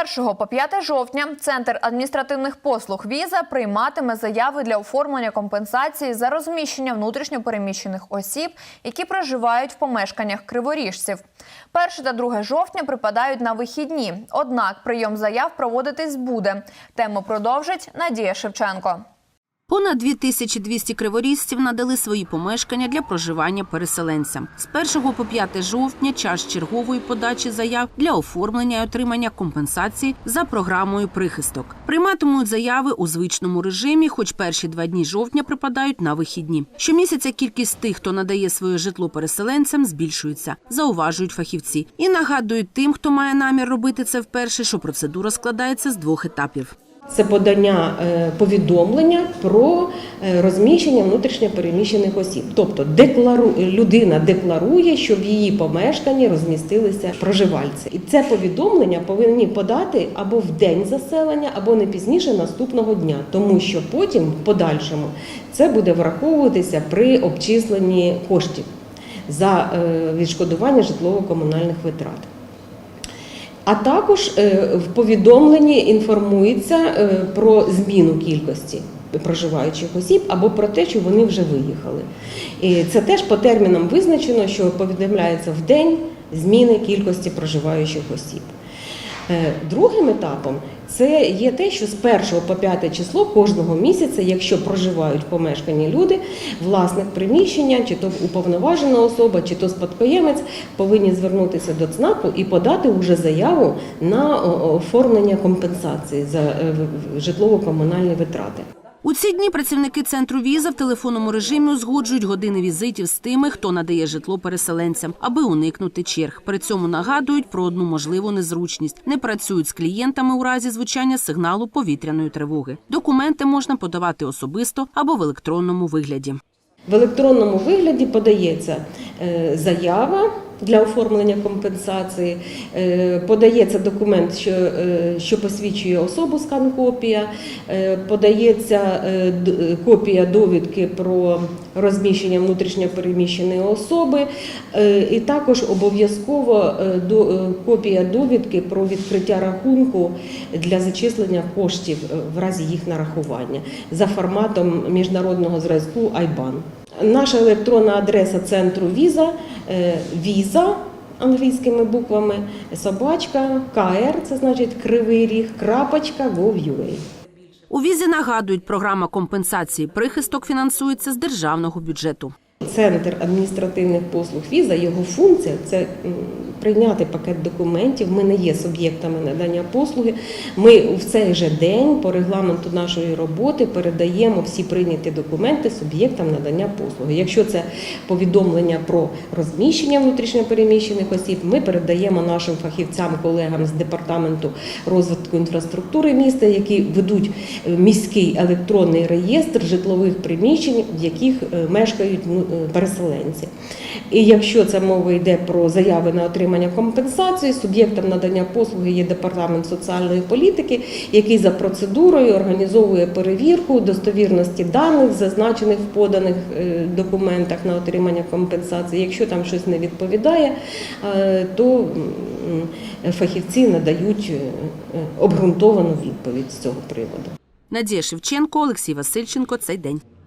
1 по 5 жовтня Центр адміністративних послуг Віза прийматиме заяви для оформлення компенсації за розміщення внутрішньопереміщених осіб, які проживають в помешканнях криворіжців. 1 та 2 жовтня припадають на вихідні. Однак прийом заяв проводитись буде. Тему продовжить Надія Шевченко. Понад 2200 криворізців надали свої помешкання для проживання переселенцям. З 1 по 5 жовтня час чергової подачі заяв для оформлення і отримання компенсації за програмою прихисток. Прийматимуть заяви у звичному режимі, хоч перші два дні жовтня припадають на вихідні. Щомісяця кількість тих, хто надає своє житло переселенцям, збільшується, зауважують фахівці. І нагадують тим, хто має намір робити це вперше, що процедура складається з двох етапів. Це подання е, повідомлення про е, розміщення внутрішньопереміщених осіб. Тобто деклару, людина декларує, що в її помешканні розмістилися проживальці. І це повідомлення повинні подати або в день заселення, або не пізніше наступного дня, тому що потім, в подальшому, це буде враховуватися при обчисленні коштів за е, відшкодування житлово-комунальних витрат. А також е, в повідомленні інформується е, про зміну кількості проживаючих осіб або про те, що вони вже виїхали. І це теж по термінам визначено, що повідомляється в день зміни кількості проживаючих осіб. Е, Другим етапом це є те, що з 1 по 5 число кожного місяця, якщо проживають в помешканні люди, власник приміщення, чи то уповноважена особа, чи то спадкоємець, повинні звернутися до ЦНАПу і подати вже заяву на оформлення компенсації за е, житлово-комунальні витрати. У ці дні працівники центру віза в телефонному режимі узгоджують години візитів з тими, хто надає житло переселенцям, аби уникнути черг. При цьому нагадують про одну можливу незручність: не працюють з клієнтами у разі звучання сигналу повітряної тривоги. Документи можна подавати особисто або в електронному вигляді. В електронному вигляді подається е, заява для оформлення компенсації, е, подається документ, що, е, що посвідчує особу скан-копія, е, подається копія довідки про розміщення внутрішньопереміщеної особи, і також обов'язково копія довідки про відкриття рахунку для зачислення коштів в разі їх нарахування за форматом міжнародного зразку IBAN. Наша електронна адреса центру Віза Віза англійськими буквами, собачка, КР, це значить кривий ріг, крапочка, gov.ua. У візі нагадують, програма компенсації прихисток фінансується з державного бюджету. Центр адміністративних послуг віза, його функція це прийняти пакет документів. Ми не є суб'єктами надання послуги. Ми в цей же день по регламенту нашої роботи передаємо всі прийняті документи суб'єктам надання послуги. Якщо це повідомлення про розміщення внутрішньопереміщених осіб, ми передаємо нашим фахівцям, колегам з департаменту розвитку інфраструктури міста, які ведуть е, міський електронний реєстр житлових приміщень, в яких е, мешкають ну, е, переселенці. І якщо це мова йде про заяви на отримання компенсації, суб'єктом надання послуги є департамент соціальної політики, який за процедурою організовує перевірку достовірності даних, зазначених в поданих е, документах на отримання компенсації. Якщо там щось не відповідає, е, то фахівці надають е, обґрунтовану відповідь з цього приводу. Надія Шевченко, Олексій Васильченко. Цей день.